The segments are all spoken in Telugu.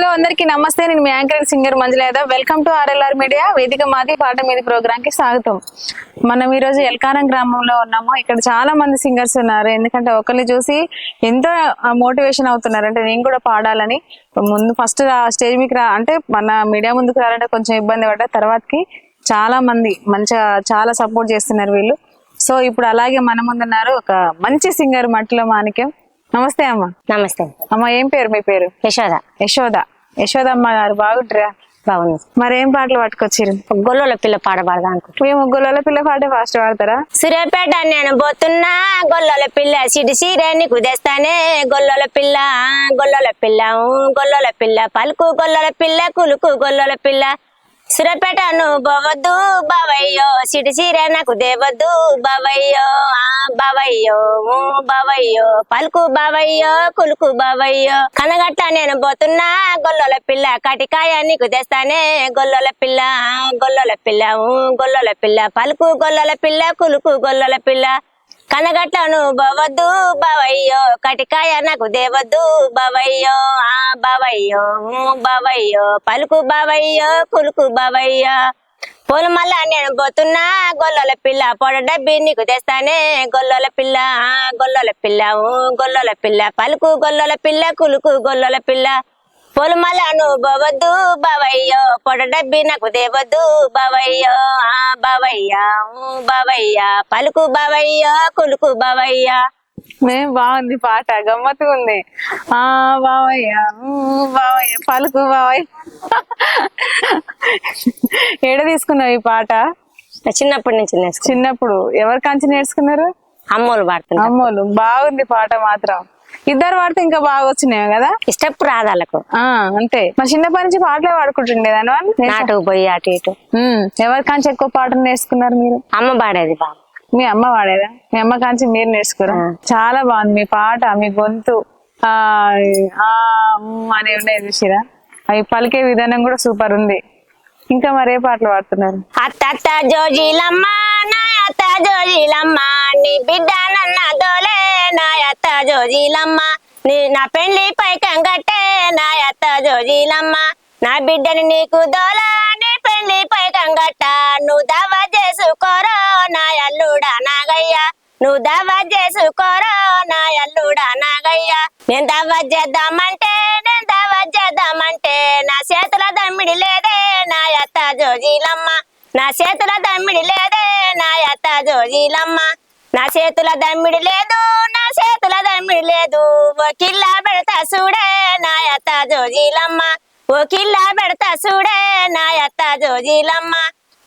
హలో అందరికీ నమస్తే. నేను మీ anchor singer Manjula Yadav welcome to RLR media. వేదిక మాది పాట మీది ప్రోగ్రామ్కి స్వాగతం. మనం ఈ రోజు ఎల్కారం గ్రామంలో ఉన్నాము. ఇక్కడ చాలా మంది సింగర్స్ ఉన్నారు. ఎందుకంటే ఒకరిని చూసి ఎంతో మోటివేషన్ అవుతున్నారు. అంటే నేను కూడా పాడాలని. ముందు ఫస్ట్ స్టేజ్ మీకు రా అంటే మన మీడియా ముందుకు రావాలంటే కొంచెం ఇబ్బంది పడ్డ. తర్వాతకి చాలా మంది మంచిగా చాలా సపోర్ట్ చేస్తున్నారు వీళ్ళు. సో ఇప్పుడు అలాగే మన ముందున్నారు ఒక మంచి సింగర్ మట్టిలో మాణిక్యం. నమస్తే అమ్మ. నమస్తే. అమ్మ ఏం పేరు మీ పేరు? యశోద. యశోద. యశోదమ్మ గారు బాగుంటారా? బాగుంది. మరి ఏం పాటలు పట్టుకొచ్చిరు గొల్లోల పిల్ల పాట పాడదా అనుకుంటా మేము గొల్లల పిల్ల పాటే ఫాస్ట్ పాడతారా? సూర్యాపేట నేను పోతున్నా గొల్లోల పిల్ల సిడి సీరే నీకు తెస్తానే గొల్లోల పిల్ల గొల్లోల పిల్ల గొల్లోల పిల్ల పలుకు గొల్లోల పిల్ల కులుకు గొల్లోల పిల్ల. సురపేటను నువ్వు పోవద్దు బావయ్యో. సిడి సీరే నాకు దేవద్దు బావయ్యో. ఆ బావయ్యో ఊ, బావయ్యో. పలుకు బావయ్యో కులుకు బావయ్యో. కనగట్ట నేను పోతున్నా గొల్లల పిల్ల కటికాయ నీకు తెస్తానే. గొల్లోల పిల్ల గొల్లోల పిల్ల ఊ, గొల్లోల పిల్ల. పలుకు గొల్లల పిల్ల కులుకు గొల్లల పిల్ల. కనగట్లను బవద్దు బవయ్యో కటికాయ నాకు దేవద్దు బావయ్యో ఆ బావయ్యో బవయ్యో బావయ్యో పలుకు బవయ్యో కులుకు బవయ్యో పోలు మల్ల నేను పోతున్నా గొల్లల పిల్ల పొడ డబ్బి నీకు తెస్తానే గొల్లల పిల్ల ఆ, గొల్లల పిల్ల గొల్లల పిల్ల పలుకు గొల్లల పిల్ల కులుకు గొల్లల పిల్ల. పూల మల్ల నువ్వు పోవద్దు బావయ్యో పొడ డబ్బి నాకు దేవద్దు బావయ్యో ఆ బావయ్యా బావయ్యా పలుకు బావయ్యో కులుకు బావయ్యా. మేము బాగుంది పాట గమ్మత్తు ఉంది. ఆ బావయ్య బావయ్య పలుకు బావయ్య. ఏడ తీసుకున్నావు ఈ పాట? చిన్నప్పటి నుంచి చిన్నప్పుడు. ఎవరి కంచి నేర్చుకున్నారు? అమ్మోలు పాడుతున్నా అమ్మోలు బాగుంది పాట మాత్రం. ఇద్దరు పాడితే ఇంకా బాగా వచ్చినాయి కదా? ఇష్టపు రాదు వాళ్ళకు. అంతే. మా చిన్నప్పటి నుంచి పాటలే పాడుకుంటుండే దాని నాటుకు పోయి అటు ఇటు. ఎవరి కాంచి ఎక్కువ పాటలు నేర్చుకున్నారు మీరు? అమ్మ పాడేది బాగా. మీ అమ్మ వాడేదా మీ అమ్మ కాంచి మీరు నేర్చుకోరా? ఆ. చాలా బాగుంది మీ పాట మీ గొంతు. ఆ అని ఉన్నాయి చూసిరా? అవి పలికే విధానం కూడా సూపర్ ఉంది. ఇంకా మరే పాటలు పాడుతున్నారు? అత్త జోజీలమ్మ నా అత్త జోజీలమ్మ నీ బిడ్డ నన్న దోలే నా అత్త జోజీలమ్మ నీ నా పెళ్ళి పైకం కట్టే నా అత్త జోజీలమ్మ. నా బిడ్డని నీకు దోలా నీ పెళ్ళి పైకం గట్ట నువ్వు దవ చేసుకోరో నా అల్లుడా నాగయ్య. నువ్వు దవ చేసుకోరో నా అల్లుడా నాగయ్య. నేను దవ చేద్దామంటే నేను దవ చేద్దామంటే నా చేతుల దమ్మిడి లేదే నా అత్త జోజీలమ్మ. నా చేతుల దమ్మిడి లేదే నా అత్త జోజీలమ్మ. నా చేతుల దమ్మిడి లేదు నా చేతుల దమ్మిడి లేదు. ఓ కిల్లా పెడతా చూడే నా అత్త జోజీలమ్మ. ఓ కిల్లా పెడతా చూడే నా అత్త జోజీలమ్మ.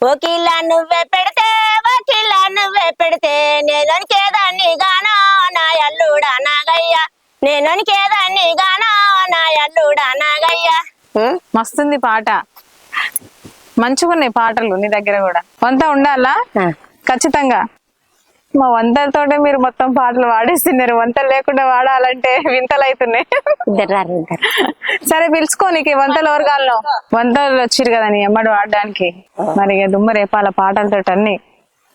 ఓ కిల్లా నువ్వే పెడితే ఓ కిల్లా నువ్వే పెడితే నేనొనికేదాన్ని గానో నా అల్లుడా నాగయ్య. నేనొనికేదాన్ని గానో నా అల్లుడా నాగయ్య? మస్తుంది పాట. మంచిగా ఉన్నాయి పాటలు నీ దగ్గర కూడా. వంత ఉండాలా. ఖచ్చితంగా. మా వంతలతోటే మీరు మొత్తం పాటలు వాడేస్తున్నారు వంతలు లేకుండా వాడాలంటే వింతలు అవుతున్నాయి సరే పిలుచుకో నీకు వంతలు ఎవరిగాల్లో వంతలు వచ్చిరు కదా నీ అమ్మడు వాడడానికి మరి దుమ్మ రేపాల పాటలతో అన్ని.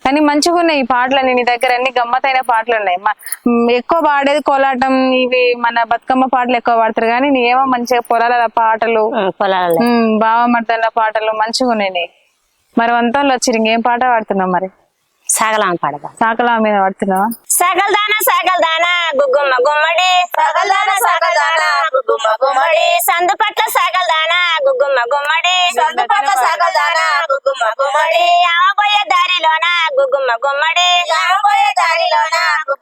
కానీ మంచిగా ఉన్నాయి ఈ పాటలు నీ దగ్గర అన్ని గమ్మతైన పాటలు ఉన్నాయి. ఎక్కువ పాడేది కోలాటం ఇవి మన బతుకమ్మ పాటలు ఎక్కువ పాడతారు. కానీ నీవేమో మంచిగా పొలాల పాటలు బావమర్దన్న పాటలు మంచిగా ఉన్నాయి నీ. మరి వంతలు వచ్చిరు ఇంకేం పాట పాడుతున్నావు మరి? సగలం పడదా? సాకలా మీద పాడుతున్నావా? సగల్దాన సగల్దాన గుగ్గుమ్మ గుమ్మడి. సగల్దాన సగల్దాన గుగ్గుమ్మ గుమ్మడి. సందు పట్ల సగల్దాన గుగ్గుమ్మ గుమ్మడి. సందు పట్ల సగల్దాన గుగ్గుమ్మ గుమ్మడి. ఆమబోయే దారిలోన గుగ్గుమ్మ గుమ్మడి.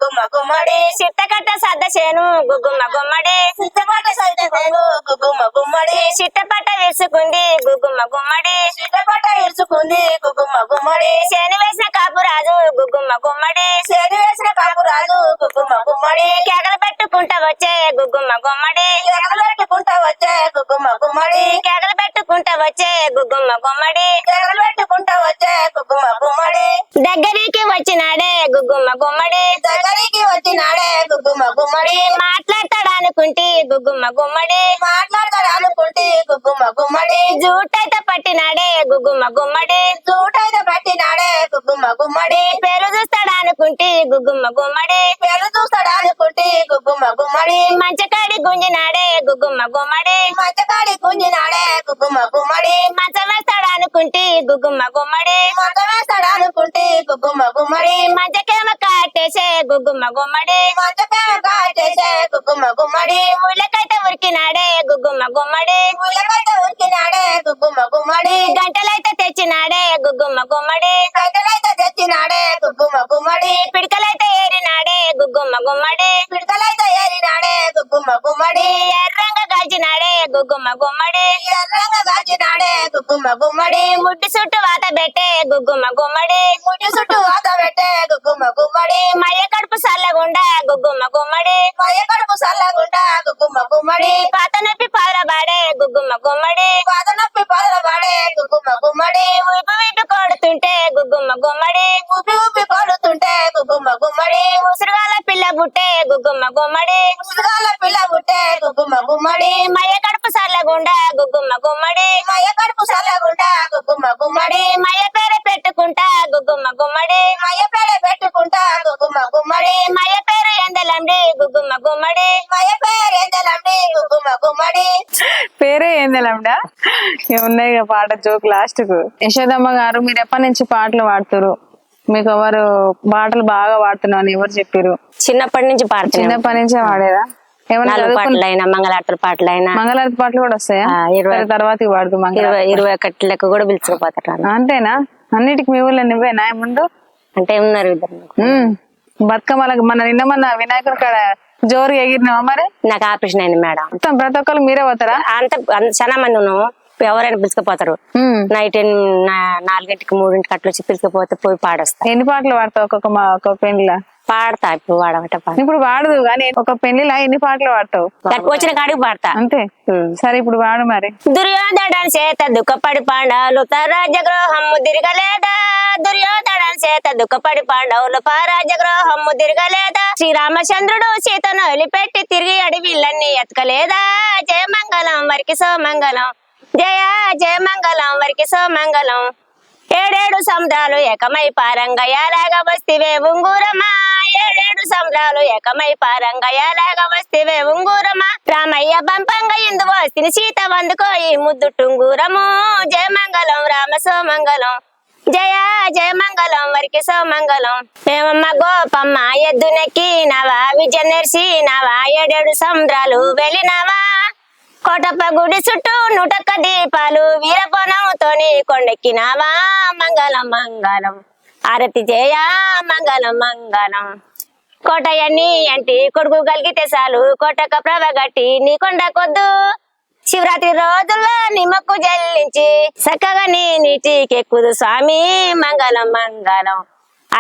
గుగ్గుమ్మ గుమ్మడి చిట్టకట్ట సద్ద చేను గుగ్గుమ్మ గుమ్మడి చిట్టపట్ట సద్ద చేను గుగ్గుమ్మ గుమ్మడి చిట్టపట్ట విరుచుకుంది గుగ్గుమ్మ గుమ్మడి చిట్టపట్ట విరుచుకుంది గుగ్గుమ్మ గుమ్మడి శని వేసిన కాపురాజు గుగ్గుమ్మ గుమ్మడి శని వేసిన కాపురాజు గుగ్గుమ్మ గుమ్మడి కేకలు పెట్టుకుంటా వచ్చే గుగ్గుమ్మ గుమ్మడి కేకలు పెట్టుకుంటా వచ్చే గుగ్గుమ్మ గుమ్మడి కేకలు పెట్టుకుంటా వచ్చే గుగ్గుమ్మ గుమ్మడి కేకలు పెట్టుకుంటా వచ్చే గుగ్గుమ్మ గుమ్మడి దగ్గరికి వచ్చినాడే గుగ్గుమ్మ గుమ్మడి దగ్గరికి వచ్చినాడే గుగ్గుమ్మ గుమ్మడి మాట్లాడతాడనుకుంటే గుగ్గుమ్మ గుమ్మడి. మాట్లాడతాడనుకుంటే గుగ్గుమ్మ గుమ్మడి. జూటైతే పట్టినాడే గుగ్గుమ్మ గుమ్మడి. జూటైతే పట్టినాడే గుగ్గుమ్మ గుమ్మడి. పేరు చూస్తాడా చూస్తాడనుకుంటే గుగ్గుమ్మ గుమ్మడి పేరు చూస్తాడనుకుంటే గుగ్గుమ్మ గుమ్మడి మంచకాడి గుంజినాడే గుగ్గుమ్మ గుమ్మడి మంచకాడి గుంజినాడే గుగ్గుమ్మ గుమ్మడి మంచం వేస్తాడనుకుంటే గుగ్గుమ్మ గుమ్మడి మంట వేస్తాడనుకుంటే గుగ్గుమ్మ గుమ్మడి మంచకేమ కాటేసే గుగ్గుమ్మ గుమ్మడి మంచపేమ కాటేసే గుగ్గుమ్మ గుమ్మడి ఊళ్ళకైతే ఉరికినాడే గుగ్గుమ్మ గుమ్మడి ముళ్ళకైతే ఉరికినాడే గుగ్గుమ్మ గుమ్మడి గంటలైతే తెచ్చినాడే గుగ్గుమ్మ గుమ్మడి పిడకలైతే పిడకలైతే ఏరినాడే గుగ్గుమ్మ గుమ్మడే పిడకలైతే ఏరినాడే గుగ్గుమ్మ గుమ్మడి. ఎర్రంగా కాల్చినాడే గుగ్గుమ్మ గుమ్మడి. ఎర్రంగా కాచినాడే గుగ్గుమ్మ గుమ్మడి. ముట్టి చుట్టూ వాత పెట్టే గుగ్గుమ్మ గుమ్మడి. ముట్టి చుట్టూ వాత పెట్టే గుగ్గుమ్మ గుమ్మడి. మయ్య కడుపు సల్లగుండా గుగ్గుమ్మ గుమ్మడి. మయ కడుపు సల్లగుండా గుగ్గుమ్మ గుమ్మడి. పాత నొప్పి పారబాడే గుగ్గుమ్మ గుమ్మడి. పాత నొప్పి గుమ్మడి ఊపి కొడుతుంటే గుగ్గుమ్మ గుమ్మడి ఊపి ఊపి కొడుతుంటే గుగ్గుమ్మ గుమ్మడి ముసురుగాల పిల్ల బుట్టే గుగ్గుమ్మ గుమ్మడి ముసుగాల పిల్ల బుట్టే గుగ్గుమ్మ గుమ్మడి మయ్య కడుపు సల్లగుండా గుగ్గుమ్మ గుమ్మడి మయ కడుపు సల్లగుండా గుగ్గుమ్మ గుమ్మడి మయ్య పేరు పెట్టుకుంటా గుగ్గుమ్మ గుమ్మడి మయ పేర పెట్టుకుంటా గుగ్గుమ్మ గుమ్మడి మయ్య పేరు ఎందలండి గుగ్గుమ్మ గుమ్మడి మయ పేరు ఎందలండి గుగ్గుమ్మ గుమ్మడి. పేరే ఏందలండా ఉన్నాయి కదా పాట జోక్ లాస్ట్కు. యశోదమ్మ గారు మీరు ఎప్పటి నుంచి పాటలు పాడుతారు మీకు ఎవరు పాటలు బాగా పాడుతున్నావు అని ఎవరు చెప్పారు చిన్నప్పటి నుంచి పాడుతున్నాను చిన్నప్పటి నుంచే పాడేదా? పాటలైనా మంగళాటల పాటలైనా. మంగళారతి పాటలు కూడా వస్తాయా? ఆ, ఇరవై- తర్వాత పాడుతూ ఇరవై ఇరవై ఒకటి లెక్క కూడా పిలుచుకుపోతారు అంతేనా? అన్నిటికి మీ ఊళ్ళో నువ్వేనా? ముందు అంటే ఉన్నారు. బతుకమ్మలకు మన నిన్న మన వినాయకుడి కాడ జోరుగా ఎగిరినావా మరి? నాకు ఆపరేషన్ అయింది మేడం. మొత్తం ప్రతి ఒక్కరు మీరే పోతారా? అంత అంత చాలా మంది ఉన్నాము ఎవరైనా పిలుచుకుపోతారు. నైట్ నాలుగింటికి మూడింటికి అట్లా వచ్చి పిలుచుకుపోతే పోయి పాడొస్తా. ఎన్ని పాటలు పాడతావు ఒక్కొక్క మా ఒక్కొక్క పెళ్ళిలా పాడతా ఇప్పుడు వాడబట్ట పాడ ఇప్పుడు పాడదు కానీ ఒక పెళ్ళిలా ఎన్ని పాటలు పాడతావు? వచ్చిన కాడికి పాడతా. అంతే. సరే ఇప్పుడు పాడు మరి. దుర్యోధన చేత దుఃఖపడి పాండవులు రాజ్యగృహము తిరగలేదా? దుర్యోధన చేత దుఃఖపడి పాండవులు రాజ్యగృహము తిరగలేదా? శ్రీరామచంద్రుడు సీతను వదిలిపెట్టి తిరిగి అడవిలన్నీ ఎతకలేదా జయమంగళం వరికి సోమంగళం. జయ జయమంగళం వరికి సోమంగళం ఏడేడు సముద్రాలు ఏకమై పారంగయాలాగా వస్తివే ఉంగూరమా. ఏడేడు సముద్రాలు ఏకమై పారంగయాలాగా వస్తివే ఉంగూరమా. రామయ్య బంపంగ ఇందు వస్తిని సీత వందుకోయి ముద్దు టుంగూరము జయమంగళం రామ సోమంగళం జయ జయమంగళం వరికి సోమంగళం ఏమమ్మ గోపమ్మ ఎద్దునెక్కి నవా విద్య నెర్సి నవా ఏడేడు సముద్రాలు వెళ్ళినవా. కోటప్ప గుడి చుట్టూ నూటక్క దీపాలు వీరపొనముతోని కొండెక్కినావా? మంగళం మంగళం. ఆరతి చేయ మంగళం మంగళం. కోటయ్యని అంటే కొడుకు కలిగితే చాలు కోటక ప్రభగట్టి నీ కొండ కొద్దు శివరాత్రి రోజుల్లో నిమ్మకు జల్లించి చక్కగా నీ నీటికెక్కుదు స్వామి. మంగళం మంగళం.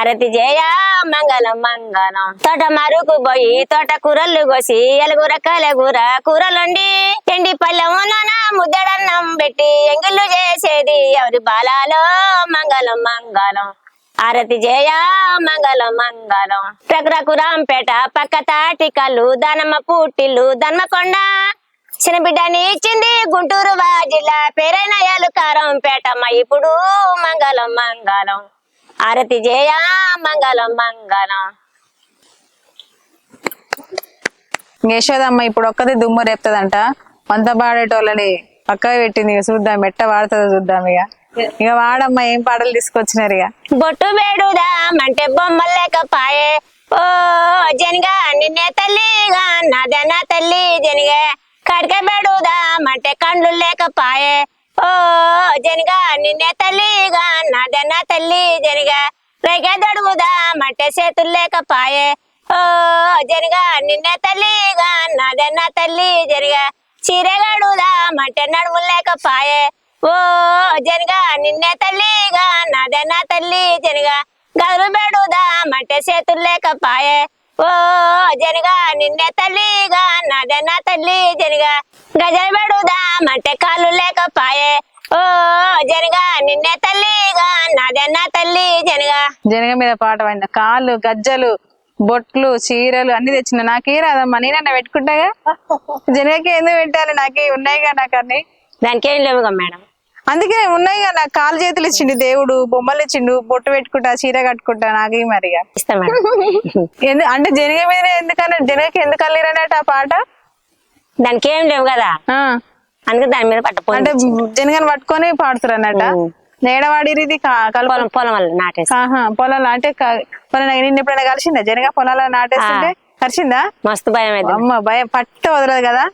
అరతి జయ మంగళం మంగళం. తోట మరుకు పోయి తోట కూరలు కోసి ఎలుగుర కలగుర కూరలుండి. ఎండి పల్లెమున ముద్దడన్నం పెట్టి ఎంగిళ్ళు చేసేది ఎవరి బాలాలో? మంగళం మంగళం. అరతి జయ మంగళం మంగళం. రఘురాంపేట పక్క తాటికలు దానమ్మ పుట్టిల్లు దన్మకొండ. చిన్న బిడ్డని ఇచ్చింది గుంటూరు వా జిల్లా పేరైన పేట పేటమ్మ ఇప్పుడు మంగళం మంగళం. ఆరతి జయ మంగళం మంగళం. యశోదమ్మ ఇప్పుడు ఒక్కది దుమ్ము రేపుతుందంట. వంత పాడేటోళ్ళని పక్కగా పెట్టింది ఇక చూద్దాం ఎట్ట వాడుతుందో చూద్దాం ఇక. ఇక వాడమ్మ ఏం పాటలు తీసుకొచ్చినారు ఇక? బొట్టు వేడుదా మంటే బొమ్మలు లేకపాయే. ఓ జనిగా నిన్నే తల్లిగా నాదే నా తల్లి జనిగే. కడిక బెడుదా మంటే కండ్లు లేకపాయే. ఓ జనిగా నిన్నే తల్లిగా నాదన్న తల్లి జనిగా. రైగా దడుగుదా చేతులు లేకపాయే. ఓ జనిగా నిన్నే తల్లిగా నాదన్న తల్లి జనిగా. చీరగడుదా మంటే నడుములు లేకపాయే. ఓ జనిగా నిన్నే తల్లిగా నాదన్న తల్లి జనిగా. గదులు బెడుదా మంటే చేతులు లేకపాయే. ఓ జనిగా నిన్నే తల్లిగా నాదన్న తల్లి జనిగా. గజలు పెడుదా మంటే కాళ్ళు లేకపాయే. ఓ జనగా నిన్నే తల్లిగా నాదే నా తల్లి జనగా. జనగ మీద పాట పాడిన కాళ్ళు గజ్జలు బొట్లు చీరలు అన్ని తెచ్చిన. నాకే రాదమ్మా నేనన్నా పెట్టుకుంటాగా? జనగకి ఎందుకు పెట్టాలి? నాకే ఉన్నాయిగా నాకు అన్ని. దానికి ఏం లేవుగా మేడం. అందుకే ఉన్నాయి కదా నాకు కాలు చేతులు ఇచ్చిండు దేవుడు బొమ్మలు ఇచ్చిండు బొట్టు పెట్టుకుంటా చీర కట్టుకుంటా నాకే మరిగా. ఇస్తా మేడం. ఎందు- అంటే జనగ మీద ఎందుకన్నా జనగకి ఎందుకు అల్లిరన్నట్టు ఆ పాట? దానికి ఏం లేవు కదా. ఆ, అందుకే దాని మీద పట్టపోయి అంటే జనగని పట్టుకొని పాడుతారు అన్నట్ట నేడవాడిరి పొలం పొలం వల్ల నాటేసి. పొలాలు అంటే నిన్న ఎప్పుడైనా కలిసిందా? జనగ పొలాలు నాటేస్తుంటే కలిసిందా? మస్తు భయం అయితే అమ్మ భయం. పట్టు వదలదు కదా?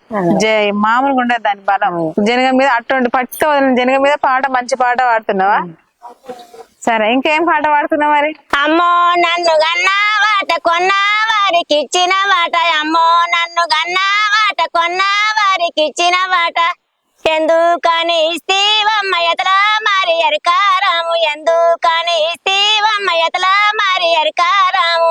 జై మామూలుగా ఉండదు దాని బలం. జనగ మీద అటువంటి పట్టు వదలని జనగ మీద పాట మంచి పాట పాడుతున్నావా? సరే ఇంకేం పాట పాడుతున్నావు మరి? అమ్మో నన్ను గన్నా వాట కొన్నా వారికి ఇచ్చిన వాట అమ్మో నన్ను గన్నా వాట కొన్నా వారికి ఇచ్చిన వాట ఎందుకని ఇస్తీవమ్మ ఎతలా మరి ఎరకారాము ఎందుకని ఇస్తీవమ్మ ఎతలా మరి ఎరకారాము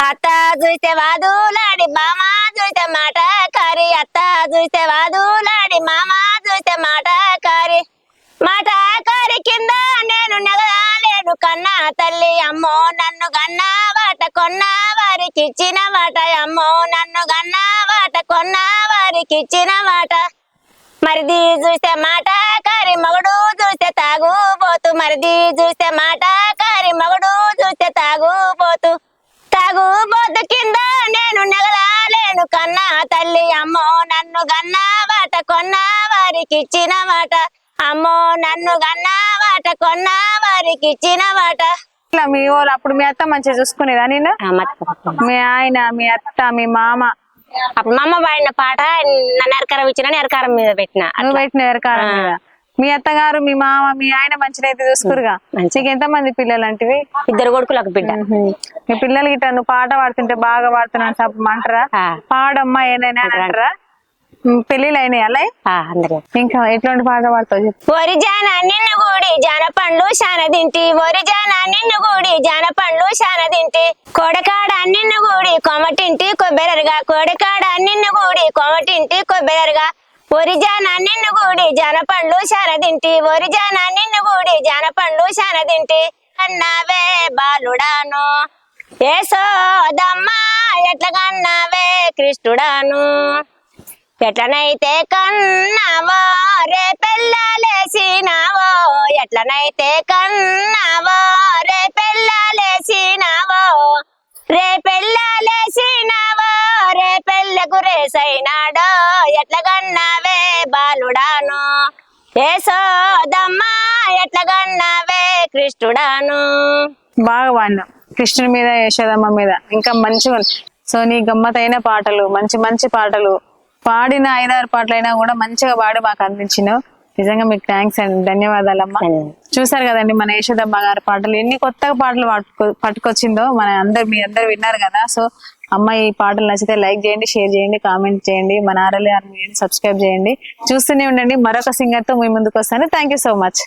అత్త చూస్తే వాదులాడి మామ చూస్తే మాట కారి అత్త చూస్తే వాదులాడి మామ చూస్తే మాట కారి మాట కారి కింద నేను నెగలేను కన్నా తల్లి. అమ్మో నన్ను కన్నా వాట కొన్నా వారికి ఇచ్చిన వాట అమ్మో నన్ను కన్నా వాట కొన్నా వారికి ఇచ్చిన వాట మరిది చూస్తే మాట కారి మగడు చూస్తే తాగుబోతు మరిది చూస్తే మాట కారి మగడు చూస్తే తాగుబోతు తాగుబోతు కింద నేను నెగలాలేను కన్నా తల్లి. అమ్మో నన్ను గన్నా వాట కొన్నా వారికి ఇచ్చిన వాట. అమ్మో నన్ను గన్నా వాట కొన్నా వారికి ఇచ్చిన ఇట్లా మీ వాళ్ళు అప్పుడు మీ అత్త మంచిగా చూసుకునేదా నేను. మీ ఆయన మీ అత్త మీ మామ. అప్పుడు మా అమ్మ పాడిన పాట నన్ను ఎరకారం ఇచ్చిన ఎరకారం మీద పెట్టిన. నువ్వు పెట్టిన ఎరకారం మీద. మీ అత్తగారు మీ మామ మీ ఆయన మంచిగా అయితే చూసుకురుగా. నీకు ఎంత మంది పిల్లలు అంటివి ఇద్దరు కొడుకులకు బిడ్డ. మీ పిల్లలకి ఇట్లా నువ్వు పాట పాడుతుంటే బాగా పాడుతున్నాను అంటారా. పాడమ్మా ఏనైనా అంటారా? ఉమ్, పెళ్ళిళ్ళు అయినాయి అలా? అందరూ ఇంకా ఎట్లాంటి పాట పాడతావు చెప్పు. ఒరి జాన నిన్ను గూడి జాన పండ్లు శాన తింటి. ఒరి జాన నిన్ను గూడి జాన పండ్లు శాన తింటి. కొడకాడ నిన్ను గూడి కొమటింటి కొబ్బెరగా కొడకాడ నిన్ను గూడి కొమటింటి కొబ్బెరగా ఒరి జాన నిన్ను గూడి జాన పండ్లు శాన తింటి. ఒరి జాన నిన్ను గూడి జాన పండ్లు శాన తింటి. అన్నావే బాలుడాను. ఏసోదమ్మా ఎట్లా కన్నావే కృష్ణుడాను. ఎట్లనైతే కన్నవారే పెళ్ళలేసినవో ఎట్లనైతే కన్నవారే పెళ్ళలేసినవో రే పెళ్ళలేసినవో రే పెళ్ళకు రేసైనాడో ఎట్లగన్నవే బాలుడాను? ఏసోదమ్మా ఎట్ల కన్నావే కృష్ణుడాను? బాగా పాడినావు కృష్ణుడి మీద యశోదమ్మ మీద. ఇంకా మంచిగా ఉంది. సో నీ గమ్మతైన పాటలు మంచి మంచి పాటలు పాడిన ఐదారు పాటలైనా కూడా మంచిగా పాడి మాకు అందించినావు. నిజంగా మీకు థ్యాంక్స్ అండి. ధన్యవాదాలమ్మా. చూసారు కదండి మన యశోదమ్మ గారి పాటలు. ఎన్ని కొత్తగా పాటలు పట్టుకొ పట్టుకొచ్చిందో మన అందరు మీ అందరు విన్నారు కదా. సో అమ్మ ఈ పాటలు నచ్చితే లైక్ చేయండి షేర్ చేయండి కామెంట్ చేయండి. మన ఆర్ఎల్ఏ సబ్స్క్రైబ్ చేయండి. చూస్తూనే ఉండండి. మరొక సింగర్తో మీ ముందుకు వస్తాను. Thank you so much.